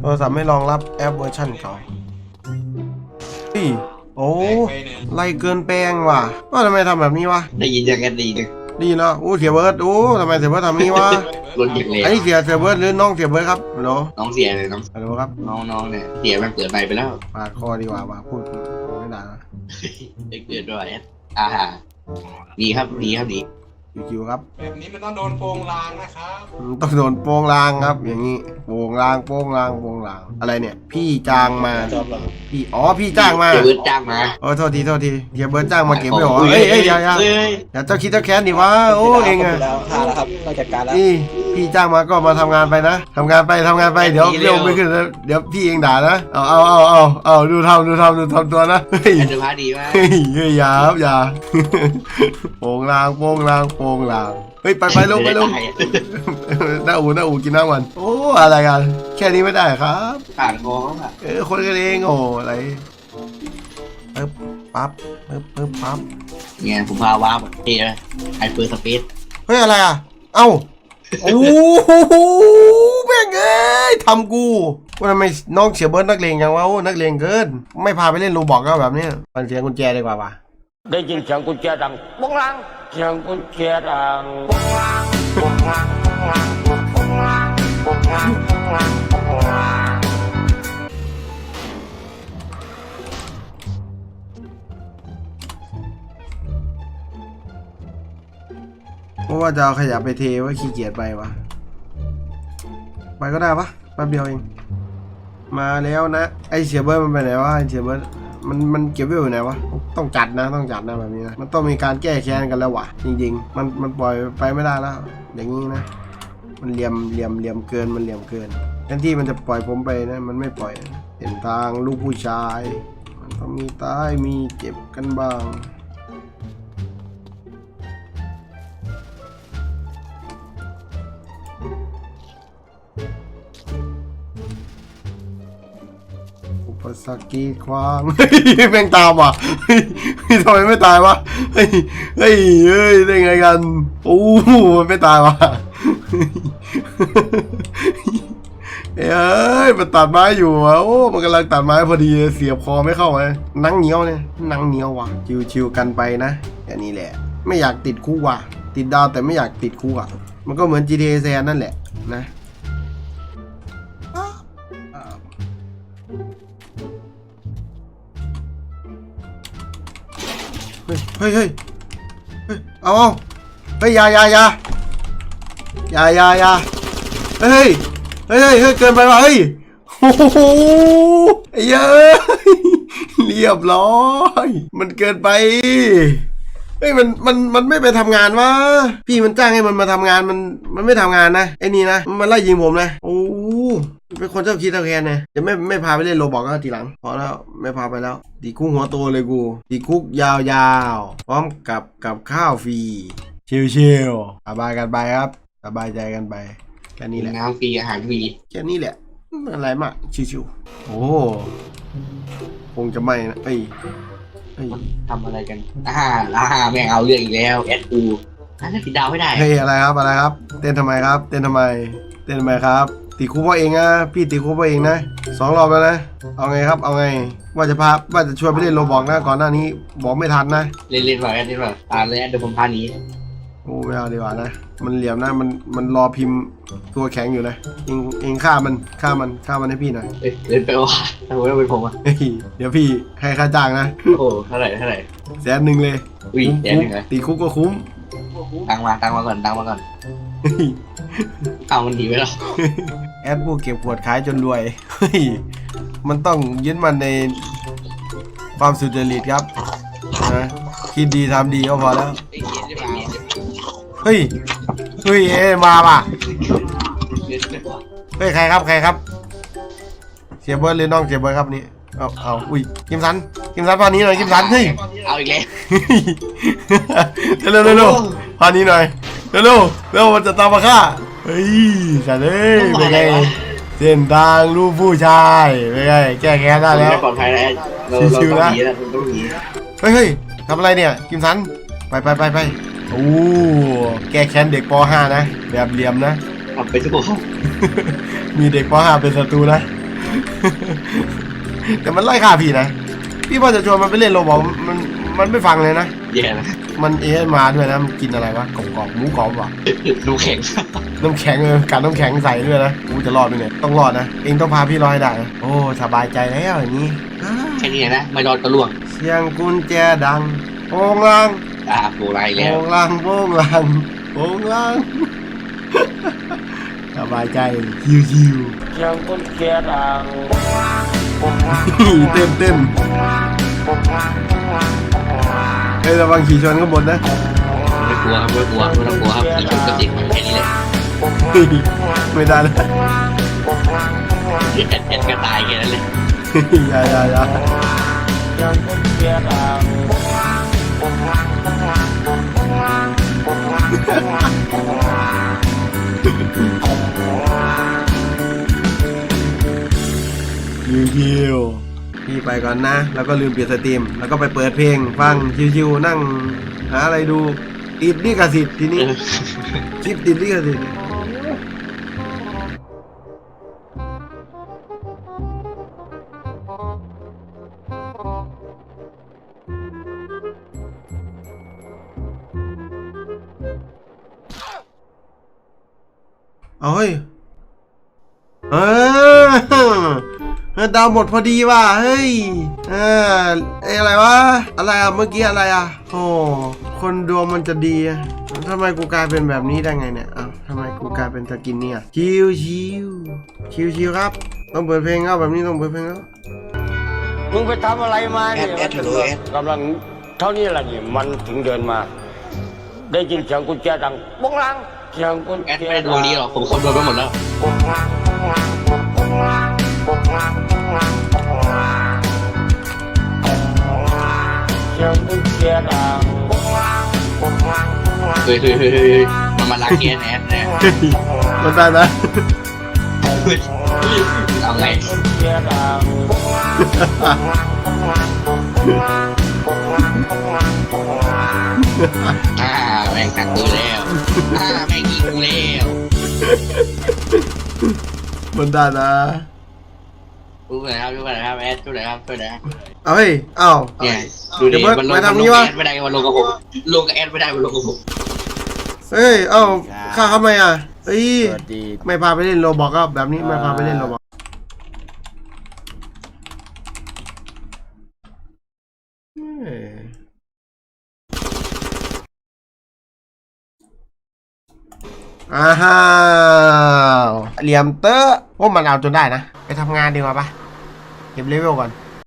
โทรศัพท์ไม่รองรับแอปเวอร์ชันเก่าพี่โอ้แปลงไปเนี่ยไล่เกินแปลงว่ะว่าทำไมทำแบบนี้วะได้ยินอย่างกันดีเลยดีแล้วโอ้เสียเบิร์ดโอ้ทำไมเสียเบิร์ดทำนี้วะรถอย่างเร็วอันนี้เสียเสียเบิร์ดหรือน้องเสียเบิร์ดครับฮัลโหลน้องเสียเลยน้องฮัลโหลครับน้องน้องเนี่ยเสียมันเปิดไปไปแล้วปาดคอดีกว่าว่ะพูดไม่ได้นะได้เกิดด้วยอ่าฮะดีครับดีครับดี คิวๆครับแบบนี้มันต้องโดนโปงลางนะครับอืมต้องโดนโป้งลางครับ อย่างนี้โป้งลางโป้งลางโป้งลาง อะไรเนี่ย พี่จ้างมาพี่อ๋อพี่จ้างมาเดี๋ยวเบิร์ดจ้างมาโอ้โทษทีโทษทีเฮียเบิร์ดจ้างมาเก็บไม่หรอเอ้ยเอ้ยอย่าอย่าเอ้ยอย่าเจ้าคิดเจ้าแค้นดิวะโอ้เองอะแล้วหาแล้วครับเราจัดการแล้วนี่พี่จ้างมาก็มาทำงานไปนะทำงานไปทำงานไปเดี๋ยวเร็วไม่ขึ้นแล้วเดี๋ยวพี่เองด่านะเอาเอาเอาเอาเอาดูทำดูทำดูทำตัวนะเฮ้ยอันเดอร์พาร์ทดีมากเฮ้ยเฮ้ยอย่าครับอย่าโป่งลางโป่งลางโป่งลางเฮ้ยไปไปลงไปลงด้หน้าอูหน้าอูกินน้ำมัน โอ้อะไรกัน แค่นี้ไม่ได้ครับผ่านคอเขาอะเออคนกันเองโอ้อะไรปึ๊บปั๊บปึ๊บปึ๊บปั๊บเนี่ยผมพาว้าแบบเท่เลยไฮเปอร์สเปซเฮ้ยอะไรอะ เอ้าโอ้โหแม่งเอ้ยทำกูว่าทำไมน้องเสียเบิร์ดนักเลงยังวะโอ้นักเลงเกิน ไม่พาไปเล่นโรบอกก็แบบเนี้ยฟังเสียงกุญแจดีกว่าว่ะ ได้ยินเสียงกุญแจดังปงลังเสียงกุญแจดังปงลังปงลังปงลังปงลังปงลังปงลังปงลังเพราะว่าจะเอาขยะไปเทว่าขี้เกียจไปวะไปก็ได้ปะแป๊บเดียวเอง มาแล้วนะ ไอเสียเบิร์ดมันไปไหนวะไอเสียเบิร์ด มันมันเก็บไว้อยู่ไหนวะ ต้องจัดนะต้องจัดนะแบบนี้นะ มันต้องมีการแก้แค้นกันแล้ววะจริง ๆ มันมันปล่อยไปไม่ได้แล้ว อย่างนี้นะ มันเหลี่ยมเหลี่ยมเหลี่ยมเกินมันเหลี่ยมเกินแทนที่มันจะปล่อยผมไปนะมันไม่ปล่อยเห็นทางลูกผู้ชาย มันต้องมีตายมีเจ็บกันบ้าง ปสรรคกีดขวางเฮ้ยแม่งตามว่ะเฮ้ยทำไมไม่ตายวะเฮ้ยเฮ้ยเฮ้ยได้ไงกันโอ้โหมันไม่ตายว่ะเฮ้ยเอ้ยมันตัดไม้อยู่อะโอ้มันกำลังตัดไม้พอดีเสียบคอไม่เข้าเลยนังเหนียวเนี่ยนังเหนียวว่ะชิวๆกันไปนะแค่นี้แหละ ไม่อยากติดคุกว่ะ ติดดาวแต่ไม่อยากติดคุกอะ มันก็เหมือน GTA แซนนั่นแหละนะ เฮ้ยเฮ้ยเฮ้ยเฮ้ยเอาเอาเฮ้ยอยาอยาอยาอยาอยาอยาเฮ้ยเฮ้ยเฮ้ยเฮ้ยเกินไปว่ะเฮ้ยโอ้โหไอ้เย้ยเรียบร้อย มันเกินไปเฮ้ยมันมันมันไม่ไปทำงานวะพี่มันจ้างให้มันมาทำงานมันมันไม่ทำงานนะไอ้นี่นะมันไล่ยิงผมนะโอ้ เป็นคนเจ้าคิดเจ้าแค้นนะจะไม่ไม่พาไปเล่นโรบอกก็ทีหลัง พอแล้วไม่พาไปแล้วตีคุกหัวโตเลยกูตีคุกยาวๆ พร้อมกับกับข้าวฟรีชิวๆสบายกันไปครับสบายใจกันไปแค่นี้แหละน้ำฟรีอาหารฟรีแค่นี้แหละไม่อะไรมากชิวๆโอ้คงจะไม่นะเอ้ยเอ้ยทำอะไรกันอ่าอ่าแม่งเอาเรื่องอีกแล้วแอดกูอันนั้นติดดาวไม่ได้เฮ้ยอะไรครับอะไรครับ เต้นทำไมครับ เต้นทำไม เต้นทำไมครับ ตีคุกเพราะเองนะพี่ตีคุกเพราะเองนะสองรอบแล้วนะ เอาไงครับ เอาไง ว่าจะพาว่าจะชวนไปเล่นโรบอกนะก่อนหน้านี้บอกไม่ทันนะ เล่นเล่นๆไปเล่นๆไปอ่าเลยเดี๋ยวผมพาหนี้โอ้ไม่เอาดีกว่านะ มันเหลี่ยมนะมันมันรอพิมพ์ตัวแข็งอยู่นะเองเองฆ่ามันฆ่ามันฆ่ามันให้พี่หน่อยเอ้ยเล่นไปว่าถ้าผมเป็นผมอะเฮ้ยเดี๋ยวพี่ให้ค่าจ้างนะ โอ้โหเท่าไหร่เท่าไหร่แสนหนึ่งเลยอุ้ยคุ้มแสนหนึ่งเหรอตีคุกก็คุ้ม ตังมาตังมาก่อนตังมาก่อนเฮ้ยเอามันหนีไปแล้วแอดผู้เก็บขวดขายจนรวยเฮ้ยมันต้องยึดมันในความสุจริตครับนะคิดดีทำดีก็พอแล้วไอ้เหี้ยจะมาจะมาเฮ้ยเฮ้ยเอะมาป่ะเล่นไปว่าเฮ้ยใครครับใครครับเสียเบิร์ดหรือน้องเสียเบิร์ดครับนี่เอาเอาอุ้ยกิมสันกิมสันพานี้หน่อยกิมสันเฮ้ยเอาอีกแล้วเร็วเร็วเร็ว พานี้หน่อยเร็วเร็วเร็วมันจะตามมาฆ่าเฮ้ยสัตว์เอ้ยเป็นไงเส้นทางลูกผู้ชายเป็นไงแก้แค้นได้แล้วไม่ปลอดภัยแล้วเราเราชิวๆต้องนะหนีแล้วเราต้องหนีเฮ้ยเฮ้ยทำอะไรเนี่ยกิมสันไปไปไปไปโอ้แก้แค้นเด็กป .5 นะ แบบเหลี่ยมนะเอาไปสู้เขามีเด็กป .5 เป็นศัตรูนะ แต่มันไล่ฆ่าพี่นะ พี่ว่าจะชวนมันไปเล่นโรบอกมันมันไม่ฟังเลยนะ แย่นะมันเอะมาด้วยนะมันกินอะไรวะกรอบๆหมูกรอบว่ะดูแข็งน้ำแข็งเออกัดน้ำแข็งใส่ด้วยนะกูจะรอดไหมเนี่ยต้องรอดนะเองต้องพาพี่รอดให้ได้นะโอ้สบายใจแล้วอย่างนี้อ้าแค่นี้นะไม่รอดก็ล่วงเสียงกุญแจดังโป่งลางอ่าโบราณโป่แล้วงลางโป่งลางโป่งลางสบายใจชิวเสียงกุญแจดังบงลางบงลางๆเต้นเต้น ฮ้ยระวังขี่ชนข้างบนนะไม่กลัวครับไม่กลัวไม่ต้องกลัวครับคือชนกระติกมันแค่นี้แหละไม่ได้เลยแอดแอดก็ตายแค่นั้นเลยอย่าอย่าอย่าเสียงกุญแจดังบงลางบงลางบงลางบงลางบงลางบงลางบงลางชิวชิวๆ พี่ไปก่อนนะ แล้วก็ลืมเปิดสตรีม แล้วก็ไปเปิดเพลง ฟังชิวๆนั่ง หาอะไรดูติดลิขสิทธิ์ทีนี้คลิปติดลิขสิทธิ์เอาเฮ้ย ดาวหมดพอดีว่ะเฮ้ยเออเอ้ยอะไรวะอะไรอะเมื่อกี้อะไรอะโอ้คนดวงมันจะดีอะทำไมกูกลายเป็นแบบนี้ได้ไงเนี่ยอ้าวทำไมกูกลายเป็นสกินเนี่ยชิวชิวชิวชิวครับ ต้องเปิดเพลงเอาแบบนี้ต้องเปิดเพลงเอามึงไปทำอะไรมาเนี่ยแอดแอดดูแอดกำลังเท่านี้แหละนี่มันถึงเดินมา ได้ยินเสียงกุญแจดังบงลางเสียงกุญแอดแจไม่ได้ดูนี้หรอกผมคำนวณไปหมดแล้วบงลางบงลาง เสียงกุญแจดังบงลางบงลางบงลางเฮ้ยเฮ้ยเฮ้ยเฮ้ยมันมาลักแกนแอดนะเฮ้ยมันได้นะเฮ้ยเอาไงกุญแจดังบงลางบงลางบงลางบงลางบงลางบงลางบงลางอ่าแม่งตักกูแล้วอ่าแม่งยิงกูแล้วมันได้นะ ดูหน่อยครับดูหน่อยครับแอดดูหน่อยครับดูหน่อยครับเอาเฮ้ยเอ้า เนี่ยดูดิเดี๋ยวเพิ่งมันลงมามันทำลนี้งวะ แอดไม่ได้มันลงกับผมลงกับแอดไม่ได้มันลงกับผมเฮ้ย เอ้าข้าทำไมอะเฮ้ยไม่พาไปเล่นโรบอกก็แบบนี้ไม่พาไปเล่นโรบอกเอ้ย อ้าวเหลี่ยมเตอะว่ามันเอาจนได้นะ ไปทำงานดีกว่าปะเก็บเลเวลก่อน